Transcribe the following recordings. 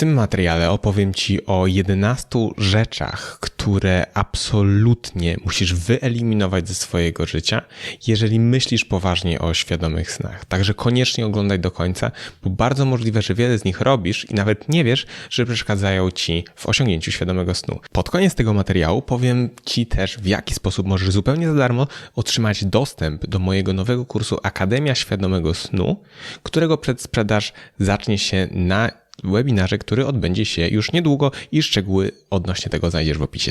tym materiale opowiem Ci o 11 rzeczach, które absolutnie musisz wyeliminować ze swojego życia, jeżeli myślisz poważnie o świadomych snach. Także koniecznie oglądaj do końca, bo bardzo możliwe, że wiele z nich robisz i nawet nie wiesz, że przeszkadzają Ci w osiągnięciu świadomego snu. Pod koniec tego materiału powiem Ci też, w jaki sposób możesz zupełnie za darmo otrzymać dostęp do mojego nowego kursu Akademia Świadomego Snu, którego przedsprzedaż zacznie się na webinarze, który odbędzie się już niedługo i szczegóły odnośnie tego znajdziesz w opisie.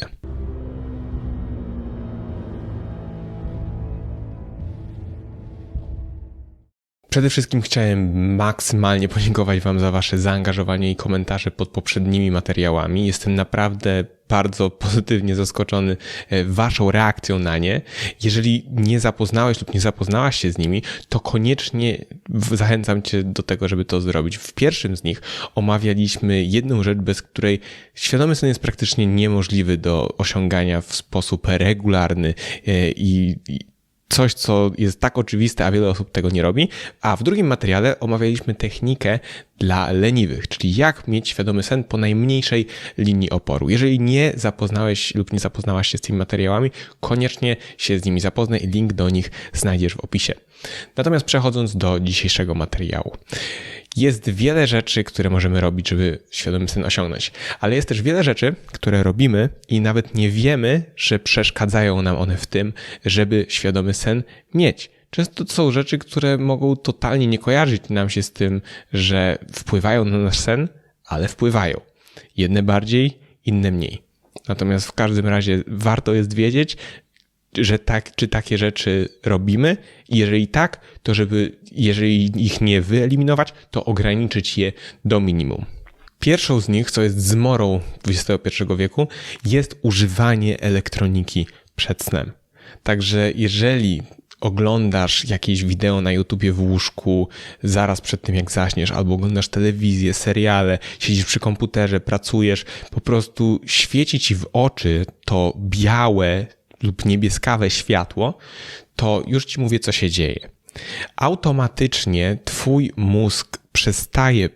Przede wszystkim chciałem maksymalnie podziękować Wam za Wasze zaangażowanie i komentarze pod poprzednimi materiałami. Jestem naprawdę bardzo pozytywnie zaskoczony e, Waszą reakcją na nie. Jeżeli nie zapoznałeś lub nie zapoznałaś się z nimi, to koniecznie zachęcam Cię do tego, żeby to zrobić. W pierwszym z nich omawialiśmy jedną rzecz, bez której świadomy sen jest praktycznie niemożliwy do osiągania w sposób regularny e, i coś, co jest tak oczywiste, a wiele osób tego nie robi. A w drugim materiale omawialiśmy technikę dla leniwych, czyli jak mieć świadomy sen po najmniejszej linii oporu. Jeżeli nie zapoznałeś lub nie zapoznałaś się z tymi materiałami, koniecznie się z nimi zapoznaj link do nich znajdziesz w opisie. Natomiast przechodząc do dzisiejszego materiału. Jest wiele rzeczy, które możemy robić, żeby świadomy sen osiągnąć, ale jest też wiele rzeczy, które robimy i nawet nie wiemy, że przeszkadzają nam one w tym, żeby świadomy sen mieć. Często to są rzeczy, które mogą totalnie nie kojarzyć nam się z tym, że wpływają na nasz sen, ale wpływają. Jedne bardziej, inne mniej. Natomiast w każdym razie warto jest wiedzieć, że tak, czy takie rzeczy robimy. Jeżeli tak, to żeby, jeżeli ich nie wyeliminować, to ograniczyć je do minimum. Pierwszą z nich, co jest zmorą XXI wieku, jest używanie elektroniki przed snem. Także jeżeli oglądasz jakieś wideo na YouTubie w łóżku zaraz przed tym jak zaśniesz, albo oglądasz telewizję, seriale, siedzisz przy komputerze, pracujesz, po prostu świeci ci w oczy to białe, lub niebieskawe światło, to już ci mówię, co się dzieje. Automatycznie twój mózg przestaje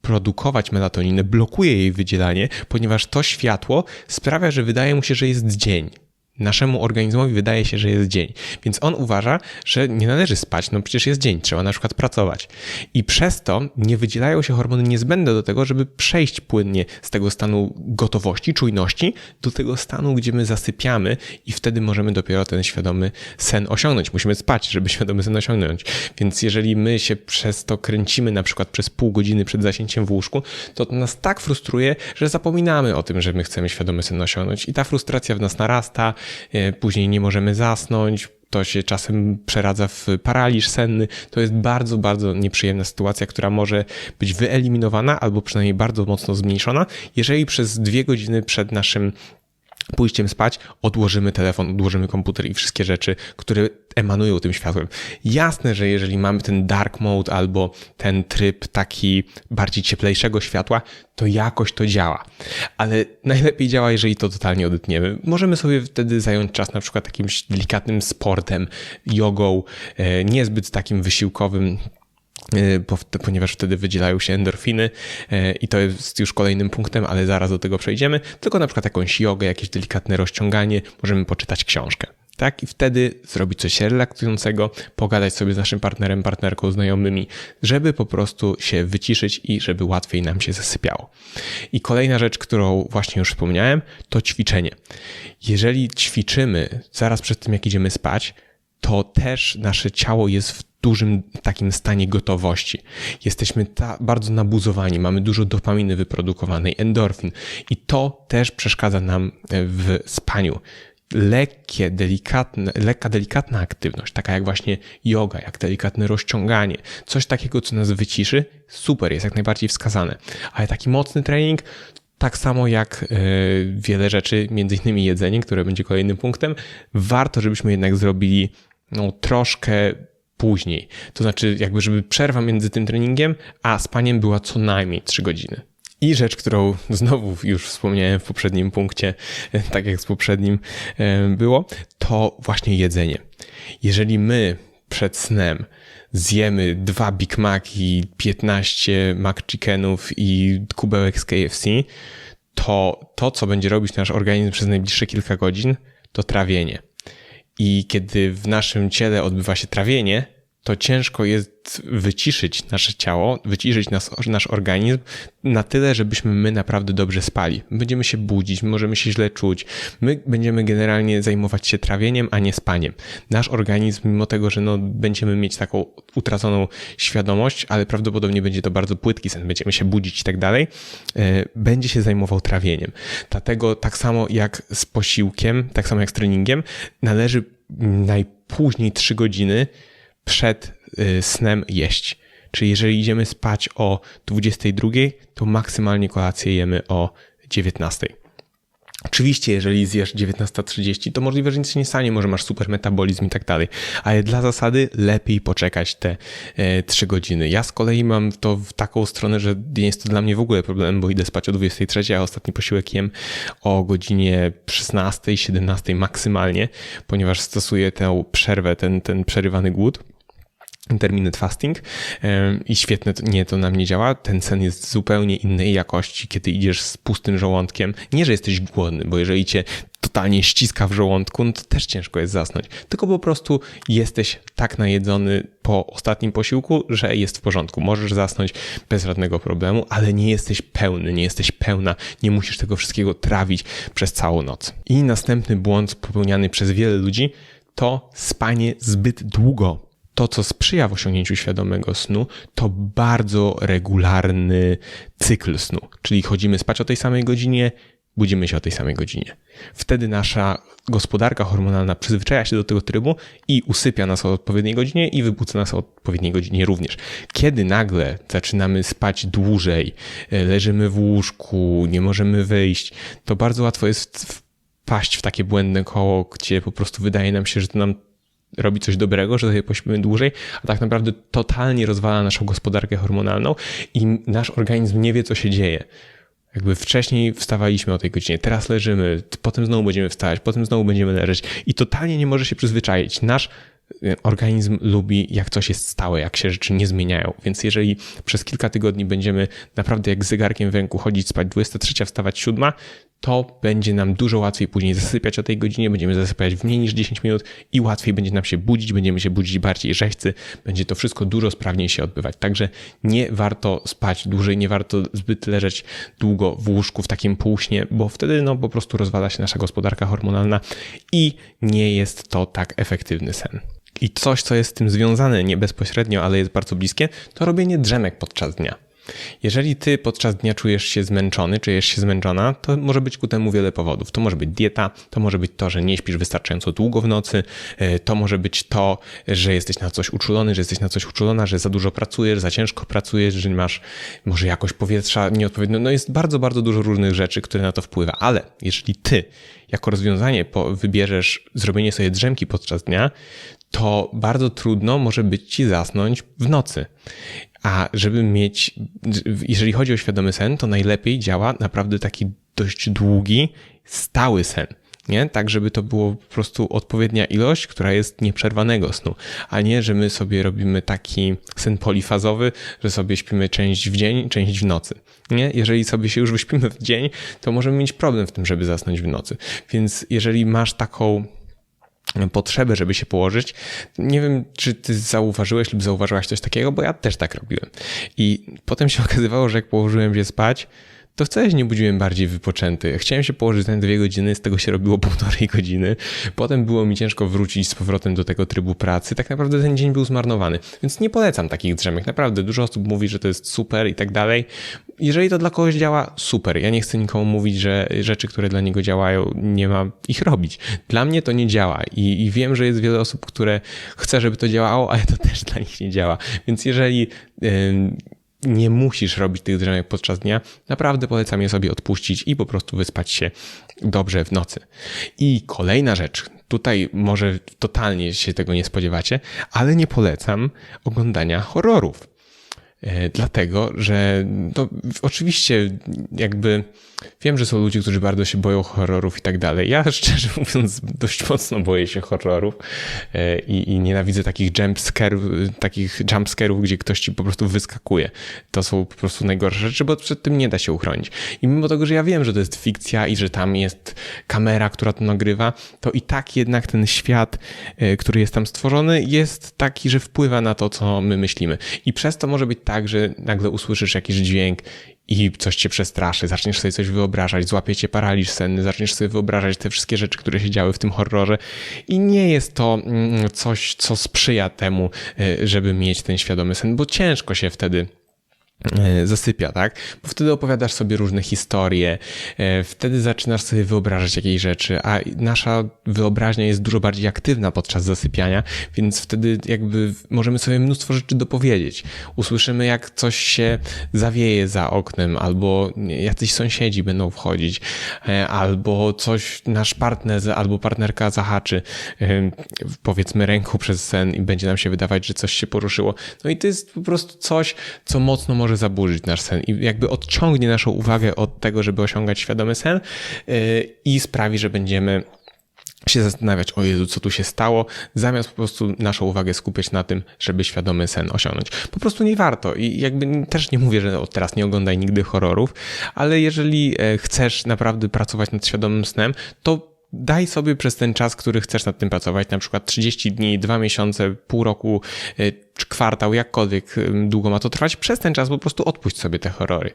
produkować melatoninę, blokuje jej wydzielanie, ponieważ to światło sprawia, że wydaje mu się, że jest dzień naszemu organizmowi wydaje się, że jest dzień. Więc on uważa, że nie należy spać, no przecież jest dzień, trzeba na przykład pracować. I przez to nie wydzielają się hormony niezbędne do tego, żeby przejść płynnie z tego stanu gotowości, czujności do tego stanu, gdzie my zasypiamy i wtedy możemy dopiero ten świadomy sen osiągnąć. Musimy spać, żeby świadomy sen osiągnąć. Więc jeżeli my się przez to kręcimy na przykład przez pół godziny przed zasięciem w łóżku, to, to nas tak frustruje, że zapominamy o tym, że my chcemy świadomy sen osiągnąć i ta frustracja w nas narasta, później nie możemy zasnąć, to się czasem przeradza w paraliż senny. To jest bardzo, bardzo nieprzyjemna sytuacja, która może być wyeliminowana albo przynajmniej bardzo mocno zmniejszona, jeżeli przez dwie godziny przed naszym pójściem spać, odłożymy telefon, odłożymy komputer i wszystkie rzeczy, które emanują tym światłem. Jasne, że jeżeli mamy ten dark mode albo ten tryb taki bardziej cieplejszego światła, to jakoś to działa. Ale najlepiej działa, jeżeli to totalnie odetniemy. Możemy sobie wtedy zająć czas na przykład jakimś delikatnym sportem, jogą, e, niezbyt takim wysiłkowym, ponieważ wtedy wydzielają się endorfiny e, i to jest już kolejnym punktem, ale zaraz do tego przejdziemy. Tylko na przykład jakąś jogę, jakieś delikatne rozciąganie, możemy poczytać książkę. Tak? I wtedy zrobić coś relaksującego, pogadać sobie z naszym partnerem, partnerką, znajomymi, żeby po prostu się wyciszyć i żeby łatwiej nam się zasypiało. I kolejna rzecz, którą właśnie już wspomniałem, to ćwiczenie. Jeżeli ćwiczymy zaraz przed tym, jak idziemy spać, to też nasze ciało jest w dużym takim stanie gotowości. Jesteśmy ta, bardzo nabuzowani, mamy dużo dopaminy wyprodukowanej, endorfin i to też przeszkadza nam e, w spaniu. Lekkie, delikatne, lekka, delikatna aktywność, taka jak właśnie yoga, jak delikatne rozciąganie, coś takiego, co nas wyciszy, super, jest jak najbardziej wskazane. Ale taki mocny trening, tak samo jak e, wiele rzeczy, między innymi jedzenie, które będzie kolejnym punktem, warto, żebyśmy jednak zrobili no, troszkę później. To znaczy, jakby, żeby przerwa między tym treningiem a spaniem była co najmniej 3 godziny. I rzecz, którą znowu już wspomniałem w poprzednim punkcie, tak jak z poprzednim e, było, to właśnie jedzenie. Jeżeli my przed snem zjemy dwa Big Maci, 15 McChickenów i kubełek z KFC, to to, co będzie robić nasz organizm przez najbliższe kilka godzin, to trawienie. I kiedy w naszym ciele odbywa się trawienie, to ciężko jest wyciszyć nasze ciało, wyciszyć nas, nasz organizm na tyle, żebyśmy my naprawdę dobrze spali. Będziemy się budzić, możemy się źle czuć. My będziemy generalnie zajmować się trawieniem, a nie spaniem. Nasz organizm, mimo tego, że no, będziemy mieć taką utraconą świadomość, ale prawdopodobnie będzie to bardzo płytki sen, będziemy się budzić i tak dalej, e, będzie się zajmował trawieniem. Dlatego tak samo jak z posiłkiem, tak samo jak z treningiem, należy najpóźniej 3 godziny przed y, snem jeść. Czyli jeżeli idziemy spać o 22, to maksymalnie kolację jemy o 19. Oczywiście, jeżeli zjesz 19.30, to możliwe, że nic się nie stanie, może masz super metabolizm i tak dalej, ale dla zasady lepiej poczekać te e, 3 godziny. Ja z kolei mam to w taką stronę, że nie jest to dla mnie w ogóle problem, bo idę spać o 23, a ostatni posiłek jem o godzinie 16, 17 maksymalnie, ponieważ stosuję tę przerwę, ten, ten przerywany głód intermittent fasting i świetnie nie to na mnie działa. Ten sen jest zupełnie innej jakości, kiedy idziesz z pustym żołądkiem. Nie, że jesteś głodny, bo jeżeli cię totalnie ściska w żołądku, no to też ciężko jest zasnąć. Tylko po prostu jesteś tak najedzony po ostatnim posiłku, że jest w porządku. Możesz zasnąć bez żadnego problemu, ale nie jesteś pełny, nie jesteś pełna, nie musisz tego wszystkiego trawić przez całą noc. I następny błąd popełniany przez wiele ludzi to spanie zbyt długo to, co sprzyja w osiągnięciu świadomego snu, to bardzo regularny cykl snu. Czyli chodzimy spać o tej samej godzinie, budzimy się o tej samej godzinie. Wtedy nasza gospodarka hormonalna przyzwyczaja się do tego trybu i usypia nas o odpowiedniej godzinie i wybudza nas o odpowiedniej godzinie również. Kiedy nagle zaczynamy spać dłużej, e, leżymy w łóżku, nie możemy wyjść, to bardzo łatwo jest wpaść w takie błędne koło, gdzie po prostu wydaje nam się, że to nam robi coś dobrego, że sobie pośpimy dłużej, a tak naprawdę totalnie rozwala naszą gospodarkę hormonalną i nasz organizm nie wie, co się dzieje. Jakby wcześniej wstawaliśmy o tej godzinie, teraz leżymy, potem znowu będziemy wstawać, potem znowu będziemy leżeć i totalnie nie może się przyzwyczaić. Nasz y, organizm lubi, jak coś jest stałe, jak się rzeczy nie zmieniają. Więc jeżeli przez kilka tygodni będziemy naprawdę jak zegarkiem w ręku chodzić spać 23, wstawać 7, to będzie nam dużo łatwiej później zasypiać o tej godzinie, będziemy zasypiać w mniej niż 10 minut i łatwiej będzie nam się budzić, będziemy się budzić bardziej rzeźcy, będzie to wszystko dużo sprawniej się odbywać. Także nie warto spać dłużej, nie warto zbyt leżeć długo w łóżku w takim półśnie, bo wtedy no po prostu rozwala się nasza gospodarka hormonalna i nie jest to tak efektywny sen. I coś, co jest z tym związane nie bezpośrednio, ale jest bardzo bliskie, to robienie drzemek podczas dnia. Jeżeli ty podczas dnia czujesz się zmęczony, czujesz się zmęczona, to może być ku temu wiele powodów. To może być dieta, to może być to, że nie śpisz wystarczająco długo w nocy, e, to może być to, że jesteś na coś uczulony, że jesteś na coś uczulona, że za dużo pracujesz, za ciężko pracujesz, że masz może jakość powietrza nieodpowiednią. No jest bardzo, bardzo dużo różnych rzeczy, które na to wpływa, ale jeżeli ty jako rozwiązanie wybierzesz zrobienie sobie drzemki podczas dnia, to bardzo trudno może być ci zasnąć w nocy. A żeby mieć, jeżeli chodzi o świadomy sen, to najlepiej działa naprawdę taki dość długi, stały sen. Nie? Tak, żeby to było po prostu odpowiednia ilość, która jest nieprzerwanego snu, a nie, że my sobie robimy taki sen polifazowy, że sobie śpimy część w dzień, część w nocy. Nie? Jeżeli sobie się już wyśpimy w dzień, to możemy mieć problem w tym, żeby zasnąć w nocy. Więc jeżeli masz taką potrzebę, żeby się położyć. Nie wiem, czy ty zauważyłeś lub zauważyłaś coś takiego, bo ja też tak robiłem. I potem się okazywało, że jak położyłem się spać, to wcale się nie budziłem bardziej wypoczęty. Chciałem się położyć na dwie godziny, z tego się robiło półtorej godziny. Potem było mi ciężko wrócić z powrotem do tego trybu pracy. Tak naprawdę ten dzień był zmarnowany. Więc nie polecam takich drzemek. Naprawdę, dużo osób mówi, że to jest super i tak dalej. Jeżeli to dla kogoś działa, super. Ja nie chcę nikomu mówić, że rzeczy, które dla niego działają, nie ma ich robić. Dla mnie to nie działa i, i wiem, że jest wiele osób, które chce, żeby to działało, ale to też dla nich nie działa. Więc jeżeli... Yy, nie musisz robić tych drzemek podczas dnia. Naprawdę polecam je sobie odpuścić i po prostu wyspać się dobrze w nocy. I kolejna rzecz, tutaj może totalnie się tego nie spodziewacie, ale nie polecam oglądania horrorów. E, dlatego, że no, oczywiście jakby wiem, że są ludzie, którzy bardzo się boją horrorów i tak dalej. Ja szczerze mówiąc dość mocno boję się horrorów e, i, i nienawidzę takich jumpscarów, takich jumpscarów, gdzie ktoś ci po prostu wyskakuje. To są po prostu najgorsze rzeczy, bo przed tym nie da się uchronić. I mimo tego, że ja wiem, że to jest fikcja i że tam jest kamera, która to nagrywa, to i tak jednak ten świat, e, który jest tam stworzony, jest taki, że wpływa na to, co my myślimy. I przez to może być tak, że nagle usłyszysz jakiś dźwięk i coś cię przestraszy, zaczniesz sobie coś wyobrażać, złapie cię paraliż senny, zaczniesz sobie wyobrażać te wszystkie rzeczy, które się działy w tym horrorze. I nie jest to mm, coś, co sprzyja temu, e, żeby mieć ten świadomy sen, bo ciężko się wtedy zasypia, tak? Bo wtedy opowiadasz sobie różne historie, e, wtedy zaczynasz sobie wyobrażać jakieś rzeczy, a nasza wyobraźnia jest dużo bardziej aktywna podczas zasypiania, więc wtedy jakby możemy sobie mnóstwo rzeczy dopowiedzieć. Usłyszymy, jak coś się zawieje za oknem, albo jacyś sąsiedzi będą wchodzić, e, albo coś nasz partner albo partnerka zahaczy, powiedzmy ręką przez sen i będzie nam się wydawać, że coś się poruszyło. No i to jest po prostu coś, co mocno może może zaburzyć nasz sen i jakby odciągnie naszą uwagę od tego, żeby osiągać świadomy sen yy, i sprawi, że będziemy się zastanawiać, o Jezu, co tu się stało, zamiast po prostu naszą uwagę skupiać na tym, żeby świadomy sen osiągnąć. Po prostu nie warto i jakby też nie mówię, że od teraz nie oglądaj nigdy horrorów, ale jeżeli e, chcesz naprawdę pracować nad świadomym snem, to daj sobie przez ten czas, który chcesz nad tym pracować, na przykład 30 dni, 2 miesiące, pół roku, y, kwartał, jakkolwiek y, długo ma to trwać, przez ten czas po prostu odpuść sobie te horrory.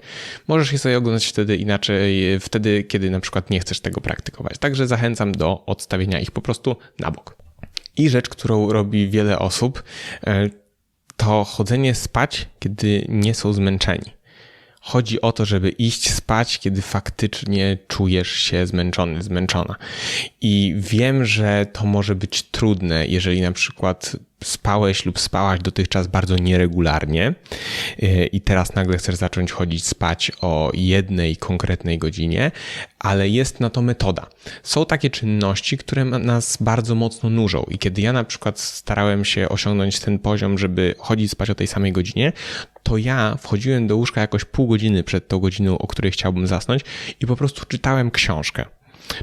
Możesz je sobie oglądać wtedy inaczej, y, wtedy, kiedy na przykład nie chcesz tego praktykować. Także zachęcam do odstawienia ich po prostu na bok. I rzecz, którą robi wiele osób, to chodzenie spać, kiedy nie są zmęczeni. Chodzi o to, żeby iść spać, kiedy faktycznie czujesz się zmęczony, zmęczona. I wiem, że to może być trudne, jeżeli na przykład spałeś lub spałaś dotychczas bardzo nieregularnie y, i teraz nagle chcesz zacząć chodzić spać o jednej konkretnej godzinie, ale jest na to metoda. Są takie czynności, które nas bardzo mocno nużą i kiedy ja na przykład starałem się osiągnąć ten poziom, żeby chodzić spać o tej samej godzinie, to ja wchodziłem do łóżka jakoś pół godziny przed tą godziną, o której chciałbym zasnąć i po prostu czytałem książkę.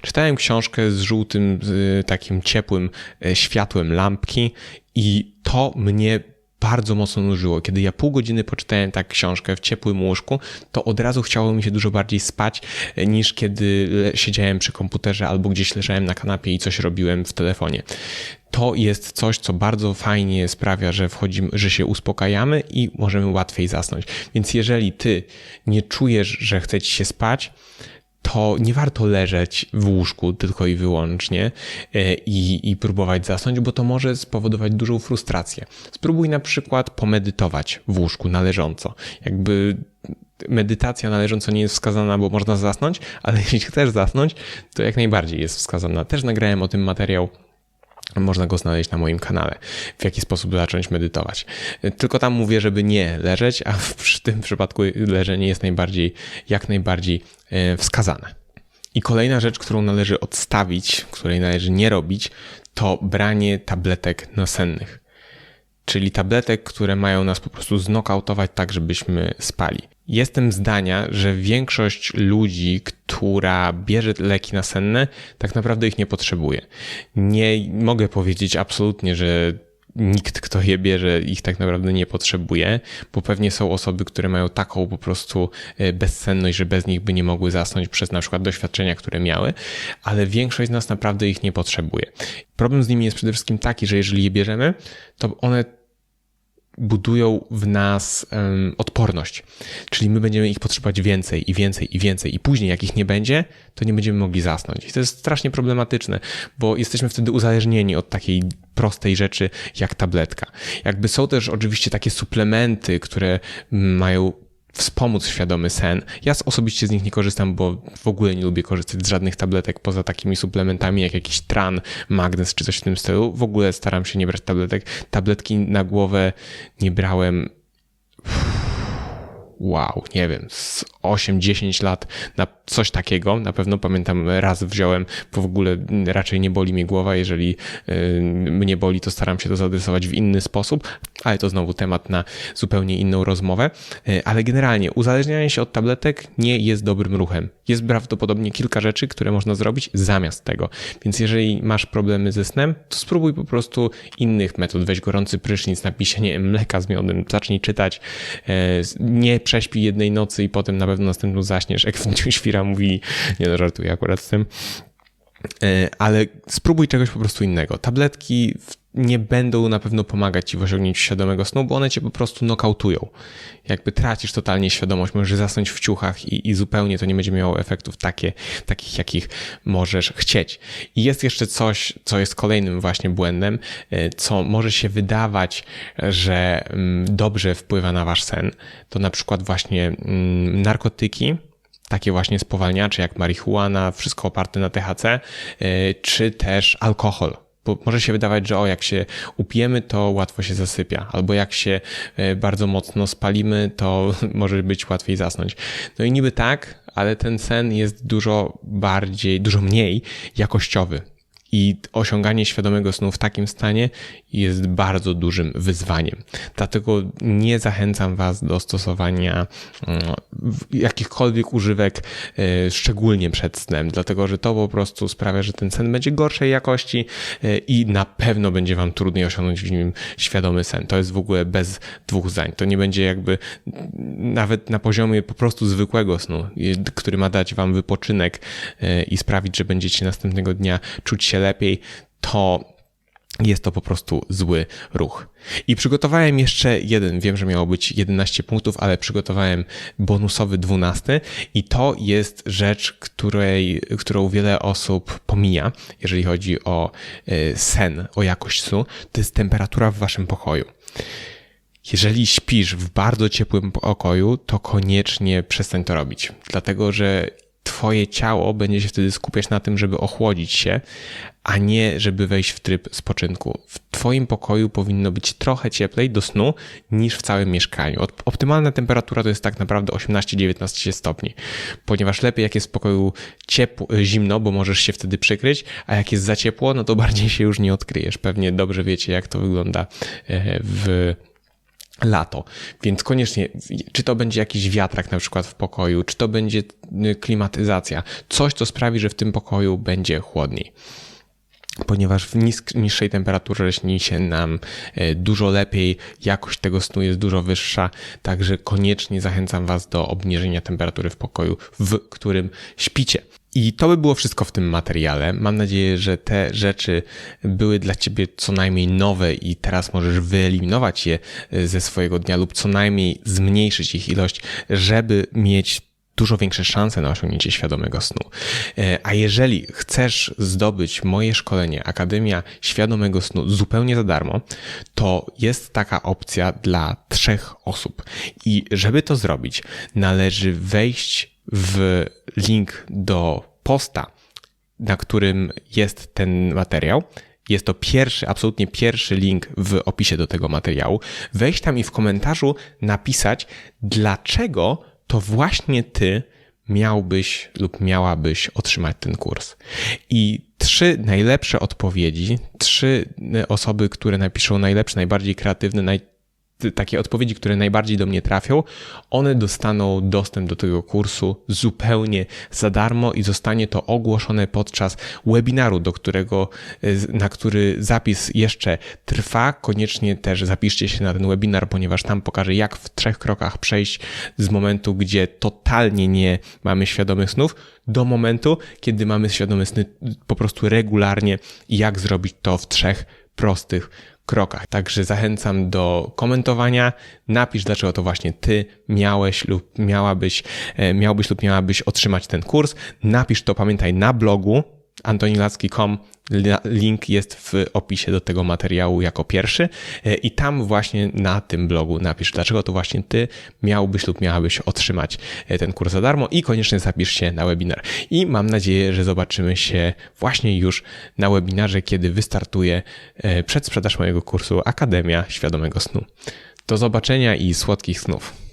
Czytałem książkę z żółtym, z takim ciepłym e, światłem lampki i to mnie bardzo mocno nużyło. Kiedy ja pół godziny poczytałem tak książkę w ciepłym łóżku, to od razu chciało mi się dużo bardziej spać e, niż kiedy siedziałem przy komputerze albo gdzieś leżałem na kanapie i coś robiłem w telefonie. To jest coś, co bardzo fajnie sprawia, że wchodzimy, że się uspokajamy i możemy łatwiej zasnąć. Więc jeżeli ty nie czujesz, że chce ci się spać, to nie warto leżeć w łóżku tylko i wyłącznie e, i, i próbować zasnąć, bo to może spowodować dużą frustrację. Spróbuj na przykład pomedytować w łóżku należąco. Jakby medytacja należąco nie jest wskazana, bo można zasnąć, ale jeśli chcesz zasnąć, to jak najbardziej jest wskazana. Też nagrałem o tym materiał można go znaleźć na moim kanale, w jaki sposób zacząć medytować. Tylko tam mówię, żeby nie leżeć, a w tym przypadku leżenie jest najbardziej, jak najbardziej e, wskazane. I kolejna rzecz, którą należy odstawić, której należy nie robić, to branie tabletek nasennych. Czyli tabletek, które mają nas po prostu znokautować tak, żebyśmy spali. Jestem zdania, że większość ludzi, która bierze leki nasenne, tak naprawdę ich nie potrzebuje. Nie mogę powiedzieć absolutnie, że nikt, kto je bierze, ich tak naprawdę nie potrzebuje, bo pewnie są osoby, które mają taką po prostu e, bezsenność, że bez nich by nie mogły zasnąć przez na przykład doświadczenia, które miały, ale większość z nas naprawdę ich nie potrzebuje. Problem z nimi jest przede wszystkim taki, że jeżeli je bierzemy, to one budują w nas um, odporność. Czyli my będziemy ich potrzebować więcej i więcej i więcej, i później, jak ich nie będzie, to nie będziemy mogli zasnąć. I to jest strasznie problematyczne, bo jesteśmy wtedy uzależnieni od takiej prostej rzeczy jak tabletka. Jakby są też oczywiście takie suplementy, które mają wspomóc świadomy sen. Ja osobiście z nich nie korzystam, bo w ogóle nie lubię korzystać z żadnych tabletek poza takimi suplementami jak jakiś tran, magnes czy coś w tym stylu. W ogóle staram się nie brać tabletek. Tabletki na głowę nie brałem wow, nie wiem, z 8-10 lat na coś takiego. Na pewno pamiętam, raz wziąłem, bo w ogóle raczej nie boli mnie głowa. Jeżeli y, mnie boli, to staram się to zaadresować w inny sposób, ale to znowu temat na zupełnie inną rozmowę. Y, ale generalnie uzależnianie się od tabletek nie jest dobrym ruchem. Jest prawdopodobnie kilka rzeczy, które można zrobić zamiast tego. Więc jeżeli masz problemy ze snem, to spróbuj po prostu innych metod. Weź gorący prysznic, napij się, nie mleka z miodem, zacznij czytać, y, nie prześpij jednej nocy i potem na pewno następną zaśniesz, jak w dniu świra mówili. Nie no, żartuję akurat z tym. E, ale spróbuj czegoś po prostu innego. Tabletki nie będą na pewno pomagać ci w osiągnięciu świadomego snu, bo one cię po prostu nokautują. Jakby tracisz totalnie świadomość, możesz zasnąć w ciuchach i, i zupełnie to nie będzie miało efektów takie, takich, jakich możesz chcieć. I jest jeszcze coś, co jest kolejnym właśnie błędem, e, co może się wydawać, że mm, dobrze wpływa na wasz sen. To na przykład właśnie mm, narkotyki, takie właśnie spowalniacze jak marihuana, wszystko oparte na THC, y, czy też alkohol. Bo może się wydawać, że o, jak się upijemy, to łatwo się zasypia, albo jak się y, bardzo mocno spalimy, to może być łatwiej zasnąć. No i niby tak, ale ten sen jest dużo bardziej, dużo mniej jakościowy. I osiąganie świadomego snu w takim stanie jest bardzo dużym wyzwaniem. Dlatego nie zachęcam Was do stosowania mm, jakichkolwiek używek, e, szczególnie przed snem, dlatego że to po prostu sprawia, że ten sen będzie gorszej jakości e, i na pewno będzie Wam trudniej osiągnąć w nim świadomy sen. To jest w ogóle bez dwóch zdań. To nie będzie jakby nawet na poziomie po prostu zwykłego snu, który ma dać Wam wypoczynek e, i sprawić, że będziecie następnego dnia czuć się lepiej, to jest to po prostu zły ruch. I przygotowałem jeszcze jeden, wiem, że miało być 11 punktów, ale przygotowałem bonusowy 12 i to jest rzecz, której, którą wiele osób pomija, jeżeli chodzi o e, sen, o jakość snu, to jest temperatura w waszym pokoju. Jeżeli śpisz w bardzo ciepłym pokoju, to koniecznie przestań to robić, dlatego że Twoje ciało będzie się wtedy skupiać na tym, żeby ochłodzić się, a nie żeby wejść w tryb spoczynku. W Twoim pokoju powinno być trochę cieplej do snu niż w całym mieszkaniu. Optymalna temperatura to jest tak naprawdę 18-19 stopni, ponieważ lepiej jak jest w pokoju ciepło, zimno, bo możesz się wtedy przykryć, a jak jest za ciepło, no to bardziej się już nie odkryjesz. Pewnie dobrze wiecie, jak to wygląda e, w lato. Więc koniecznie, czy to będzie jakiś wiatrak na przykład w pokoju, czy to będzie y, klimatyzacja, coś, co sprawi, że w tym pokoju będzie chłodniej ponieważ w nisk, niższej temperaturze śni się nam y, dużo lepiej, jakość tego snu jest dużo wyższa, także koniecznie zachęcam Was do obniżenia temperatury w pokoju, w którym śpicie. I to by było wszystko w tym materiale. Mam nadzieję, że te rzeczy były dla Ciebie co najmniej nowe i teraz możesz wyeliminować je e, ze swojego dnia lub co najmniej zmniejszyć ich ilość, żeby mieć dużo większe szanse na osiągnięcie świadomego snu. E, a jeżeli chcesz zdobyć moje szkolenie Akademia Świadomego Snu zupełnie za darmo, to jest taka opcja dla trzech osób. I żeby to zrobić, należy wejść w link do posta, na którym jest ten materiał. Jest to pierwszy, absolutnie pierwszy link w opisie do tego materiału. Wejść tam i w komentarzu napisać, dlaczego to właśnie ty miałbyś lub miałabyś otrzymać ten kurs. I trzy najlepsze odpowiedzi, trzy osoby, które napiszą najlepsze, najbardziej kreatywne, naj, takie odpowiedzi, które najbardziej do mnie trafią, one dostaną dostęp do tego kursu zupełnie za darmo i zostanie to ogłoszone podczas webinaru, do którego, na który zapis jeszcze trwa. Koniecznie też zapiszcie się na ten webinar, ponieważ tam pokażę, jak w trzech krokach przejść z momentu, gdzie totalnie nie mamy świadomych snów, do momentu, kiedy mamy świadome sny po prostu regularnie i jak zrobić to w trzech prostych krokach. Także zachęcam do komentowania. Napisz, dlaczego to właśnie ty miałeś lub miałabyś, e, miałbyś lub miałabyś otrzymać ten kurs. Napisz to, pamiętaj, na blogu antonilacki.com. Link jest w opisie do tego materiału jako pierwszy e, i tam właśnie na tym blogu napisz, dlaczego to właśnie ty miałbyś lub miałabyś otrzymać e, ten kurs za darmo i koniecznie zapisz się na webinar. I mam nadzieję, że zobaczymy się właśnie już na webinarze, kiedy wystartuje e, przedsprzedaż mojego kursu Akademia Świadomego Snu. Do zobaczenia i słodkich snów.